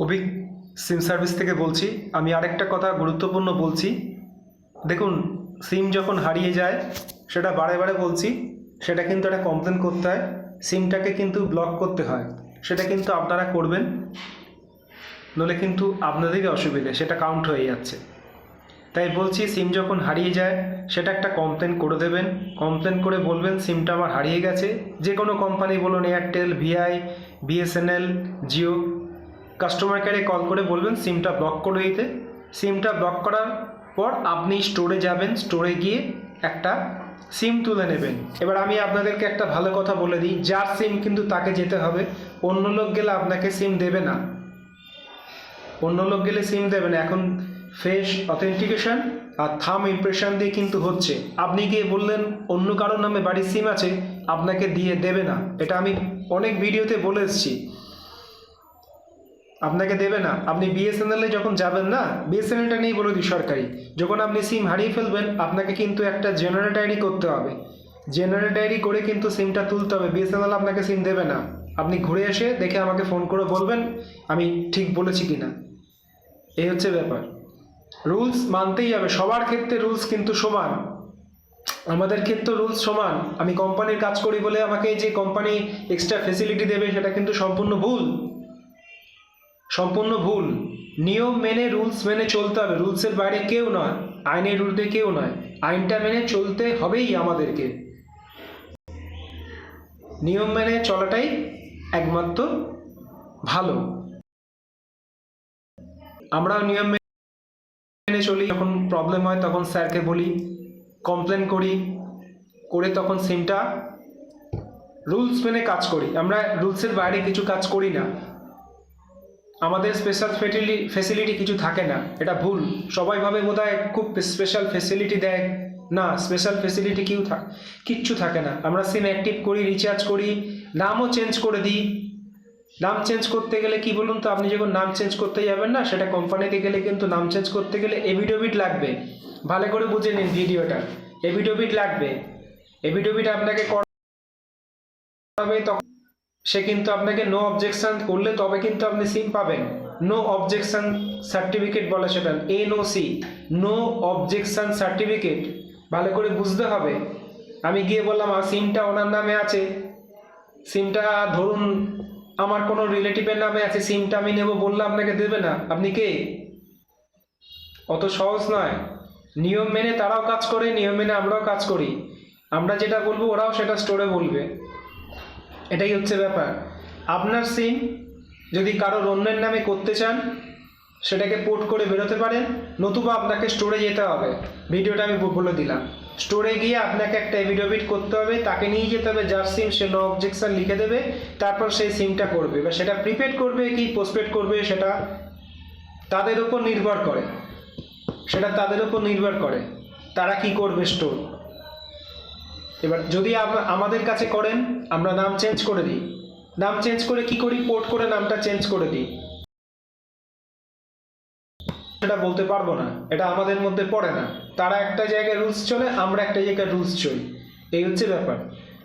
অভিক, সিম service থেকে বলছি। আমি আরেকটা কথা গুরুত্বপূর্ণ বলছি। দেখুন, সিম যখন হারিয়ে যায়, সেটা বারে বারে বলছি, সেটা কিন্তু একটা কমপ্লেন করতে হয়। সিমটাকে কিন্তু ব্লক করতে হয়। সেটা কিন্তু আপনারা করবেন নলে কিন্তু আপনাদেরই অসুবিধে, সেটা কাউন্ট হয়ে যাচ্ছে। তাই বলছি, সিম যখন হারিয়ে যায়, সেটা একটা কমপ্লেন করে দেবেন। কমপ্লেন করে বলবেন, সিমটা আমার হারিয়ে গেছে। যে কোনো কোম্পানি বলুন Airtel VI BSNL Jio customer কেয়ারে কল করে বলবেন সিমটা ব্লক করে দিতে। সিমটা ব্লক করার পর আপনি স্টোরে যাবেন, স্টোরে গিয়ে একটা সিম তুলে নেবেন। এবার আমি আপনাদেরকে একটা ভালো কথা বলে দিই, যার সিম কিন্তু তাকে যেতে হবে, অন্য লোক গেলে আপনাকে সিম দেবে না। অন্য লোক গেলে সিম দেবে না। এখন ফেস অথেন্টিকেশন আর থাম ইমপ্রেশন দিয়ে কিন্তু হচ্ছে। আপনি গিয়ে বললেন অন্য কারোর নামে বাড়ির সিম আছে, আপনাকে দিয়ে দেবে না। এটা আমি অনেক ভিডিওতে বলে এসেছি। আপনাকে দেবে না। আপনি বিএসএনএলে যখন যাবেন না বিএসএনএলটা নেই বলে দিই সরকারি। যখন আপনি সিম হারিয়ে ফেলবেন, আপনাকে কিন্তু একটা জেনারেল ডায়েরি করতে হবে। জেনারেল ডায়েরি করে কিন্তু সিমটা তুলতে হবে। বিএসএনএল আপনাকে সিম দেবে না। আপনি ঘুরে এসে দেখে আমাকে ফোন করে বলবেন, আমি ঠিক বলেছি কি না এই হচ্ছে ব্যাপার। রুলস মানতেই হবে। সবার ক্ষেত্রে রুলস কিন্তু সমান। আমাদের ক্ষেত্রে রুলস সমান। আমি কোম্পানির কাজ করি বলে আমাকে যে কোম্পানি এক্সট্রা ফেসিলিটি দেবে, সেটা কিন্তু সম্পূর্ণ ভুল। সম্পূর্ণ ভুল। নিয়ম মেনে রুলস মেনে চলতে হবে। রুলসের বাইরে কেউ নয়। আইনের উল্টে কেউ নয়। আইনটা মেনে চলতে হবেই আমাদেরকে। নিয়ম মেনে চলাটাই একমাত্র ভালো। আমরাও নিয়ম মেনে চলি। যখন প্রবলেম হয় তখন স্যারকে বলি কমপ্লেন করি, করে তখন সিমটা রুলস মেনে কাজ করি। আমরা রুলসের বাইরে কিছু কাজ করি না। আমাদের স্পেশাল ফেটিলি ফেসিলিটি কিছু থাকে না, এটা ভুল। সবাই ভাবে বোধ হয় খুব স্পেশাল ফেসিলিটি দেয়। না স্পেশাল ফেসিলিটি কেউ থাক কিচ্ছু থাকে না। আমরা সিম অ্যাক্টিভ করি রিচার্জ করি, নামও চেঞ্জ করে দিই। নাম চেঞ্জ করতে গেলে কি বলুন তো, আপনি যখন নাম চেঞ্জ করতে যাবেন না, সেটা কোম্পানিতে গেলে কিন্তু নাম চেঞ্জ করতে গেলে এভিডোভিট লাগবে। ভালো করে বুঝে নিন ভিডিওটা। এভিডোভিট লাগবে। এভিডোভিট আপনাকে করাবে তখন সে কিন্তু আপনাকে নো অবজেকশন করলে তবে কিন্তু আপনি সিম পাবেন। নো অবজেকশন সার্টিফিকেট বলে সেটা N O C no objection certificate ভালো করে বুঝতে হবে। আমি গিয়ে বললাম, আর সিমটা ওনার নামে আছে। সিমটা ধরুন আমার কোনো রিলেটিভের নামে আছে সিমটা আমি নেব বললে আপনাকে দেবে না। আপনি কে? অত সহজ নয়। নিয়ম মেনে তারাও কাজ করে, নিয়ম মেনে আমরাও কাজ করি। আমরা যেটা বলব ওরাও সেটা স্টোরে বলবে। এটাই হচ্ছে ব্যাপার। আপনার সিম যদি কারোর অন্যের নামে করতে চান, সেটাকে পোর্ট করে বেরোতে পারেন। নতুবা আপনাকে স্টোরে যেতে হবে। ভিডিওটা আমি বলে দিলাম। স্টোরে গিয়ে আপনাকে একটা এভিডোভিট করতে হবে। তাকে নিয়ে যেতে হবে যার সিম সে নো অবজেকশন লিখে দেবে। তারপর সেই সিমটা করবে। বা সেটা প্রিপেড করবে কি পোস্টপেড করবে, সেটা তাদের উপর নির্ভর করে। সেটা তাদের উপর নির্ভর করে। তারা কি করবে স্টোর এবার যদি আম- আমাদের কাছে করেন, আমরা নাম চেঞ্জ করে দিই। নাম চেঞ্জ করে কি করি? পোর্ট করে নামটা চেঞ্জ করে দিই। সেটা বলতে পারব না। এটা আমাদের মধ্যে পড়ে না। তারা একটা জায়গায় রুলস চলে, আমরা একটা জায়গায় রুলস চলি। এই হচ্ছে ব্যাপার।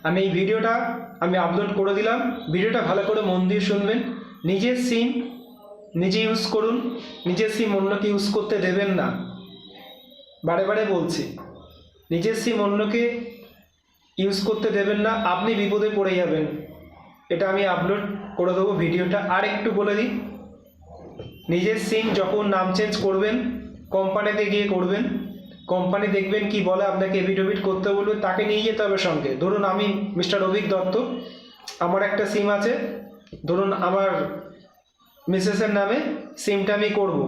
আমি এই ভিডিওটা, আমি আপলোড করে দিলাম। ভিডিওটা ভালো করে মন দিয়ে শুনবেন। নিজের সিম নিজে ইউজ করুন। নিজের সিম অন্যকে ইউজ করতে দেবেন না। বারে বারে বলছি, নিজের সিম অন্যকে ইউজ করতে দেবেন না, আপনি বিপদে পড়ে যাবেন। এটা আমি আপলোড করে দেবো ভিডিওটা। আর একটু বলে দিই, নিজের সিম যখন নাম চেঞ্জ করবেন কোম্পানিতে গিয়ে করবেন কোম্পানি দেখবেন কি বলে, আপনাকে এভিডোভিট করতে বলবে, তাকে নিয়ে যেতে হবে সঙ্গে। ধরুন আমি মিস্টার অভিক দত্ত, আমার একটা সিম আছে। ধরুন আমার মিসেসের নামে সিমটা আমি করব।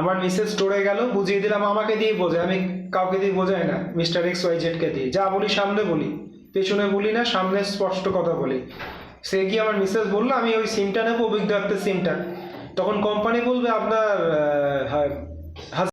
আমার মিসেস স্টোরে গেল, বুঝিয়ে দিলাম আমাকে দিয়ে বোঝায়, আমি কাউকে দিয়ে বোঝাই না, মিস্টার এক্স ওয়াই জেডকে দিয়ে। যা বলি সামনে বলি, পেছনে বলি না, সামনে স্পষ্ট কথা বলি। সে গিয়ে আমার মিসেস বলল? আমি ওই সিমটা নেব, অভিজ্ঞ একটা সিমটা। তখন কোম্পানি বলবে আপনার